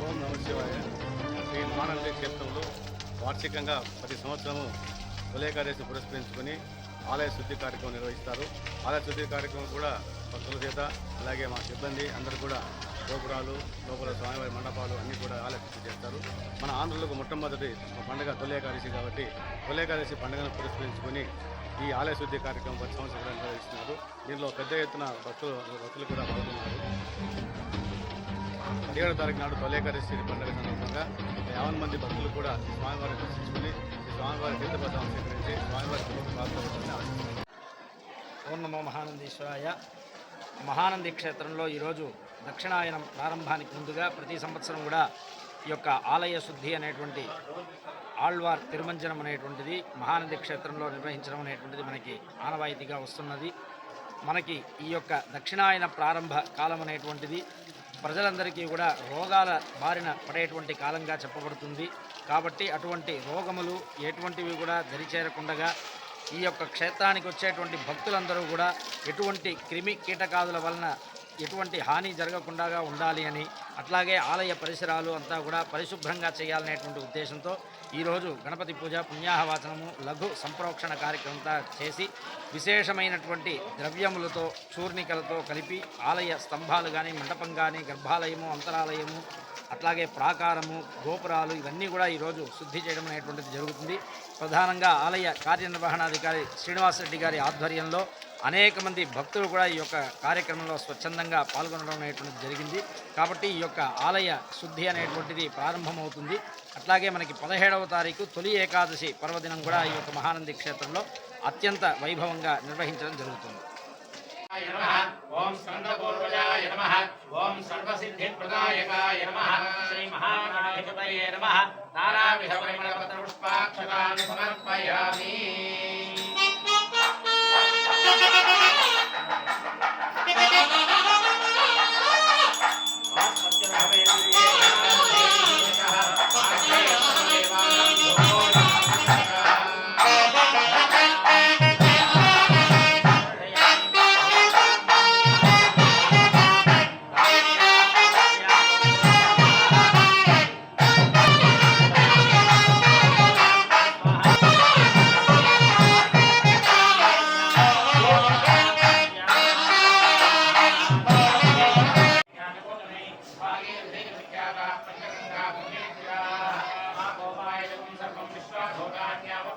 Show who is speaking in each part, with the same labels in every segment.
Speaker 1: ఓం నమ శివాయ శ్రీ క్షేత్రంలో వార్షికంగా ప్రతి సంవత్సరము తొలేకాదశి పురస్కరించుకొని ఆలయ శుద్ధి కార్యక్రమం నిర్వహిస్తారు. ఆలయ శుద్ధి కార్యక్రమం కూడా భక్తుల చేత అలాగే మా సిబ్బంది అందరూ కూడా గోపురాలు లోపల స్వామివారి మండపాలు అన్నీ కూడా ఆలయ శుద్ధి చేస్తారు. మన ఆంధ్రులకు మొట్టమొదటి పండుగ తొలేకాదశి కాబట్టి తొలేకాదశి పండుగను పురస్కరించుకొని ఈ ఆలయ శుద్ధి కార్యక్రమం ప్రతి సంవత్సరం నిర్వహిస్తున్నారు. దీనిలో పెద్ద ఎత్తున భక్తులు భక్తులు కూడా పాల్గొన్నారు. పదిహేడు తారీఖు నాడు తొలేకరిశ్రీ పండుగ సందర్భంగా యావన్ మంది భక్తులు కూడా స్వామివారిని దర్శించుకుని స్వామివారి తీర్థపదాలను స్వీకరించి స్వామివారి కృపకు పాల్గొనాలని
Speaker 2: మహానందీశ్వరాయ. మహానంది క్షేత్రంలో ఈరోజు దక్షిణాయనం ప్రారంభానికి ముందుగా ప్రతి సంవత్సరం కూడా ఈ యొక్క ఆలయ శుద్ధి అనేటువంటి ఆళ్వార్ తిరుమంజనం అనేటువంటిది మహానంది క్షేత్రంలో నిర్వహించడం అనేటువంటిది మనకి ఆనవాయితీగా వస్తున్నది. మనకి ఈ యొక్క దక్షిణాయన ప్రారంభ కాలం అనేటువంటిది ప్రజలందరికీ కూడా రోగాల బారిన పడేటువంటి కాలంగా చెప్పబడుతుంది. కాబట్టి అటువంటి రోగములు ఎటువంటివి కూడా దరిచేరకుండగా ఈ యొక్క క్షేత్రానికి వచ్చేటువంటి భక్తులందరూ కూడా ఎటువంటి క్రిమి కీటకాదుల వలన ఎటువంటి హాని జరగకుండా ఉండాలి అని అట్లాగే ఆలయ పరిసరాలు అంతా కూడా పరిశుభ్రంగా చేయాలనేటువంటి ఉద్దేశంతో ఈరోజు గణపతి పూజ పుణ్యాహవాచనము లఘు సంప్రోక్షణ కార్యక్రమంతా చేసి విశేషమైనటువంటి ద్రవ్యములతో చూర్ణికలతో కలిపి ఆలయ స్తంభాలు కానీ మండపం కానీ గర్భాలయము అంతరాలయము అట్లాగే ప్రాకారము గోపురాలు ఇవన్నీ కూడా ఈరోజు శుద్ధి చేయడం అనేటువంటిది జరుగుతుంది. ప్రధానంగా ఆలయ కార్యనిర్వహణాధికారి శ్రీనివాసరెడ్డి గారి ఆధ్వర్యంలో అనేక మంది భక్తులు కూడా ఈ యొక్క కార్యక్రమంలో స్వచ్ఛందంగా పాల్గొనడం అనేటువంటిది జరిగింది. కాబట్టి ఈ యొక్క ఆలయ శుద్ధి అనేటువంటిది ప్రారంభమవుతుంది. అట్లాగే మనకి పదిహేడవ తారీఖు తొలి ఏకాదశి పర్వదినం కూడా ఈ యొక్క మహానంది క్షేత్రంలో అత్యంత వైభవంగా నిర్వహించడం జరుగుతుంది.
Speaker 3: ఓం స్కందపూర్వజాయ ఓం సర్వసిద్ధిప్రదాయకాయ శ్రీ మహాగణాధిపతయే నానావిధ పుష్పాక్షతాన్ని సమర్పయామి.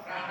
Speaker 3: Yeah.